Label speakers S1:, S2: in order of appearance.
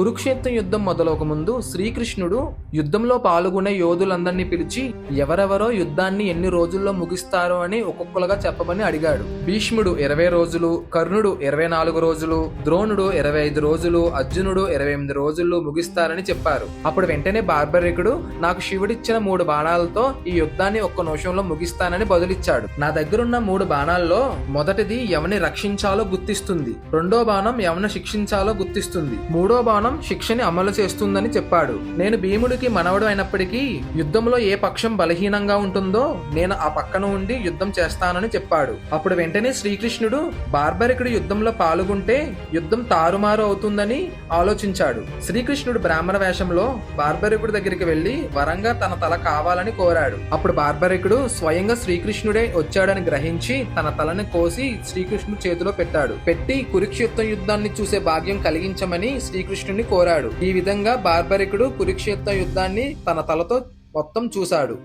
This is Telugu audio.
S1: కురుక్షేత్ర యుద్ధం మొదలవక ముందు శ్రీకృష్ణుడు యుద్ధంలో పాల్గొనే యోధులందరినీ పిలిచి ఎవరెవరో యుద్ధాన్ని ఎన్ని రోజుల్లో ముగిస్తారో అని ఒక్కొక్కలుగా చెప్పమని అడిగాడు. భీష్ముడు ఇరవై రోజులు కర్ణుడు ఇరవై నాలుగు రోజులు ద్రోణుడు ఇరవై ఐదు రోజులు అర్జునుడు ఇరవై ఎనిమిది రోజుల్లో ముగిస్తారని చెప్పారు. అప్పుడు వెంటనే బార్బరికుడు నాకు శివుడిచ్చిన మూడు బాణాలతో ఈ యుద్ధాన్ని ఒక్క నిమిషంలో ముగిస్తానని బదులిచ్చాడు. నా దగ్గరున్న మూడు బాణాల్లో మొదటిది ఎవని రక్షించాలో గుర్తిస్తుంది. రెండో బాణం ఎవరిని శిక్షించాలో గుర్తిస్తుంది. మూడో బాణం శిక్షని అమలు చేస్తుందని చెప్పాడు. నేను భీముడికి మనవడు అయినప్పటికీ యుద్ధంలో ఏ పక్షం బలహీనంగా ఉంటుందో నేను ఆ పక్కన ఉండి యుద్ధం చేస్తానని చెప్పాడు. అప్పుడు వెంటనే శ్రీకృష్ణుడు బార్బరికుడు యుద్ధంలో పాల్గొంటే యుద్ధం తారుమారు అవుతుందని ఆలోచించాడు. శ్రీకృష్ణుడు బ్రాహ్మణ వేషంలో బార్బరికుడి దగ్గరికి వెళ్ళి వరంగా తన తల కావాలని కోరాడు. అప్పుడు బార్బరికుడు స్వయంగా శ్రీకృష్ణుడే వచ్చాడని గ్రహించి తన తలని కోసి శ్రీకృష్ణుడు చేతిలో పెట్టాడు. పెట్టి కురుక్షేత్ర యుద్ధాన్ని చూసే భాగ్యం కలిగించమని శ్రీకృష్ణుని కోరాడు. ఈ విధంగా బార్బరికుడు కురుక్షేత్ర యుద్ధాన్ని తన తలతో మొత్తం చూశాడు.